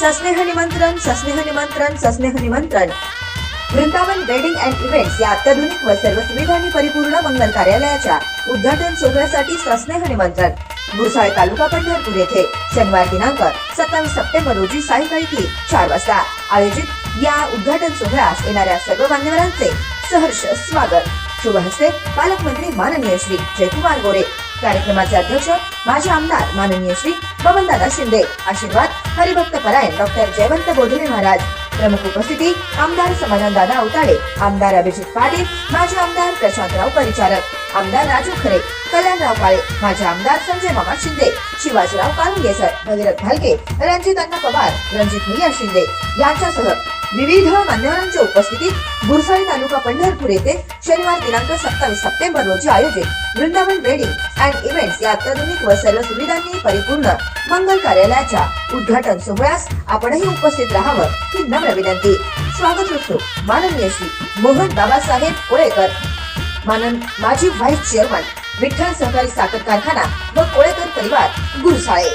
सस्नेह निमंत्रण सस्नेह निमंत्रण सस्नेह निमंत्रण. वृंदावन वेडिंग अँड इव्हेंट्स या अत्याधुनिक व सर्व सुविधांनी परिपूर्ण मंगल कार्यालयाच्या उद्घाटन सोहळ्यासाठी सस्नेह निमंत्रण. भुसाळ तालुका पंढरपूर येथे शनिवार दिनांक सत्तावीस सप्टेंबर रोजी सायंकाळी तीन चार वाजता आयोजित या उद्घाटन सोहळ्यास येणाऱ्या सर्व मान्यवरांचे सहर्ष स्वागत. शुभ हस्ते पालकमंत्री माननीय श्री जयकुमार गोरे. कार्यक्रमाचे अध्यक्ष माजी आमदार माननीय श्री बबनदादा शिंदे आशीर्वाद हरिभक्त परायण डॉक्टर जयवंत बोधुले महाराज प्रमुख उपस्थिती आमदार समाधानदादा अवताडे आमदार अभिजित पाटील माजी आमदार प्रशांतराव परिचारक आमदार राजू खरे कल्याणराव काळे माजी आमदार संजय मामा शिंदे शिवाजीराव कारुंगेसर भगीरथ भालके रणजित अण्णा पवार रणजित भैया शिंदे यांच्यासह विविध मान्यवरांच्या उपस्थितीत गुरसाळी तालुका पंढरपूर येथे शनिवार दिनांक सत्तावीस सप्टेंबर रोजी आयोजित. वृंदावन वेडिंग अँड इव्हेंट्स या अत्याधुनिक व सर्व सुविधांनी परिपूर्ण मंगल कार्यालयाच्या उद्घाटन सोहळ्यास आपणही उपस्थित राहावं ही नम्र विनंती. स्वागत होतो माननीय श्री मोहन बाबासाहेब कोळेकर. मानन माजी व्हाईस चेअरमन विठ्ठल सहकारी साखर कारखाना व कोळेकर परिवार गुरसाळे